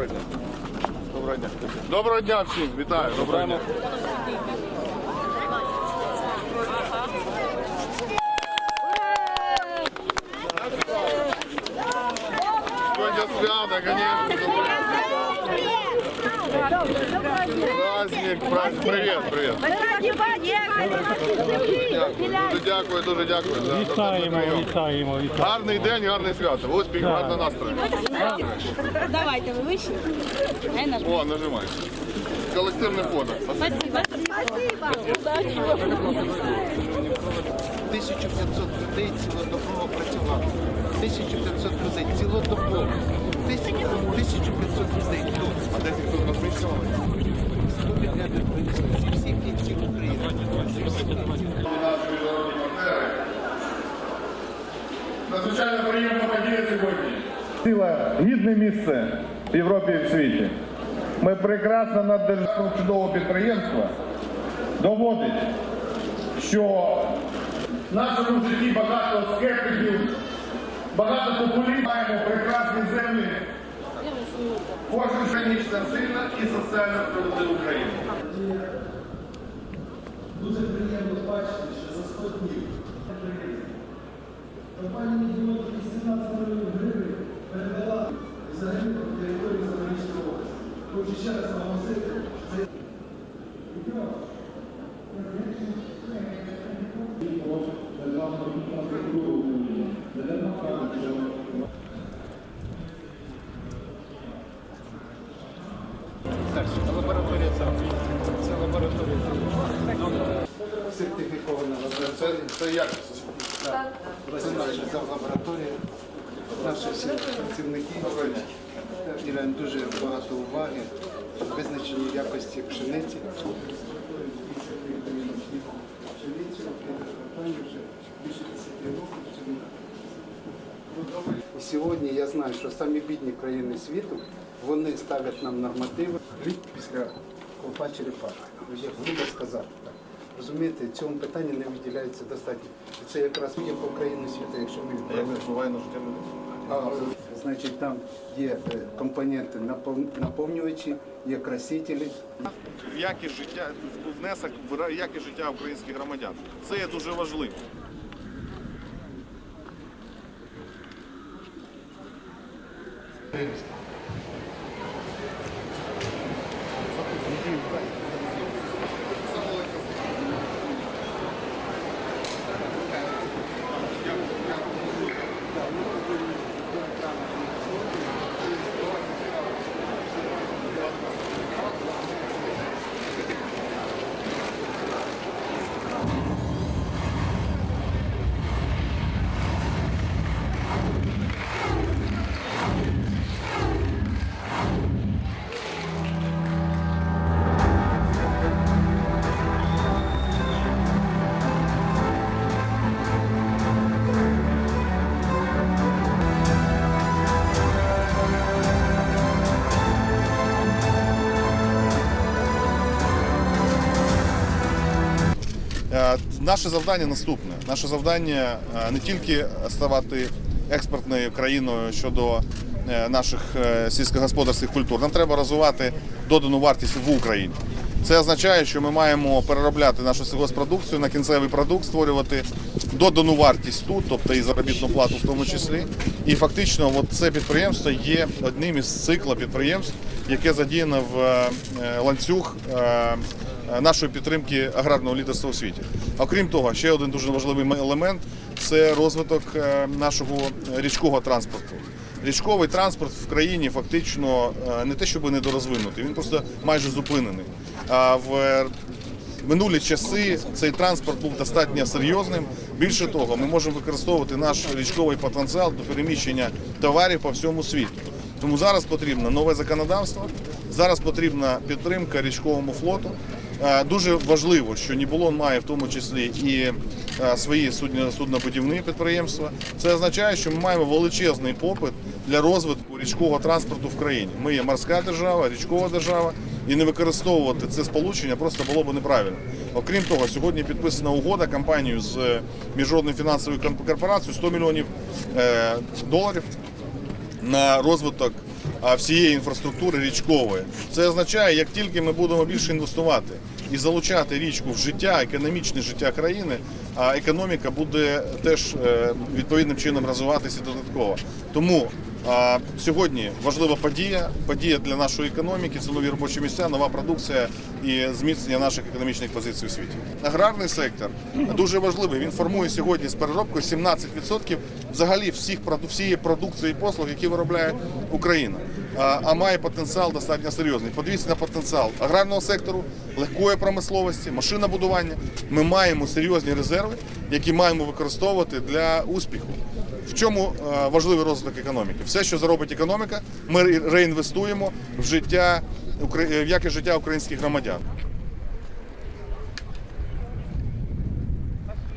Доброго дня. Доброго дня. Доброго дня всім. Вітаю. Доброго дня. Сьогодні свято, конечно. Привіт, привіт. Дякую. Дуже дякую, дуже дякую. Вітаємо, вітаємо, вітаємо. Гарний день, гарне свято. Успіх, гарного настрою. Давайте. Дай наш. О, нажимай. Колективне фото. Спасибо. 1500 людей цілодобово працювало. 1500 людей цілодобово. 1500 людей тут. А де ті, хто Надзвичайно приємна подія сьогодні. Ціла гідне місце в Європі і в світі. Ми прекрасно над державою чудового підприємства доводить, що в нашому житті багато скептиків, багато популістів, маємо прекрасні землі. Кожен органічна сильна і соціальна справедлива України. Дуже приємно бачити, що за 100 днів компанія «Мідіот» 18 мільйонів гривень передала по території Запорізької області. Хочу ще раз наголосити, що це Лабораторія там. Це лабораторія. Сертифікована лабораторія. Це, якість. Це наша лабораторія. Наші всі працівники приділяють дуже багато уваги визначенню якості пшениці. Пшеницю, компанію вже більше 10 років. І Сьогодні я знаю, що самі бідні країни світу вони ставлять нам нормативи після колпа черепашки. Я грубо сказати так. Розумієте, цьому питанні не виділяється достатньо. І це якраз є по країні світу, якщо ми А як впливає на життя людей? а, значить, там є е, компоненти наповнювачі, є красителі. В якість життя, внесок в якість життя українських громадян. Це є дуже важливо. Е, Наше завдання наступне. Наше завдання е, не тільки ставати експортною країною щодо е, наших е, сільськогосподарських культур. Нам треба розвивати додану вартість в Україні. Це означає, що ми маємо переробляти нашу сільгоспродукцію на кінцевий продукт, створювати додану вартість тут, тобто і заробітну плату в тому числі. І фактично, от це підприємство є одним із цикла підприємств, яке задіяно в ланцюг нашої підтримки аграрного лідерства у світі. Окрім того, ще один дуже важливий елемент це розвиток е, нашого річкового транспорту. Річковий транспорт в країні фактично е, не те, щоб недорозвинутий, він просто майже зупинений. А в е, минулі часи цей транспорт був достатньо серйозним. Більше того, ми можемо використовувати наш річковий потенціал до переміщення товарів по всьому світу. Тому зараз потрібно нове законодавство, зараз потрібна підтримка річковому флоту. Е, Дуже важливо, що Нібулон має в тому числі і е, свої судно- суднобудівні підприємства. Це означає, що ми маємо величезний попит для розвитку річкового транспорту в країні. Ми є морська держава, річкова держава, і не використовувати це сполучення просто було б неправильно. Окрім того, сьогодні підписана угода компанією з е, міжнародною фінансовою корпорацією 100 мільйонів доларів на розвиток всієї інфраструктури річкової. Це означає, як тільки ми будемо більше інвестувати і залучати річку в життя, економічне життя країни, а економіка буде теж е, відповідним чином розвиватися додатково. Тому сьогодні важлива подія, подія для нашої економіки, це нові робочі місця, нова продукція і зміцнення наших економічних позицій у світі. Аграрний сектор дуже важливий. Він формує сьогодні з переробкою 17% взагалі всіх всієї продукції і послуг, які виробляє Україна. А, а має потенціал достатньо серйозний. Подивіться на потенціал аграрного сектору, легкої промисловості, машинобудування. Ми маємо серйозні резерви, які маємо використовувати для успіху. В чому е, важливий розвиток економіки? Все, що заробить економіка, ми реінвестуємо в життя в якість життя українських громадян.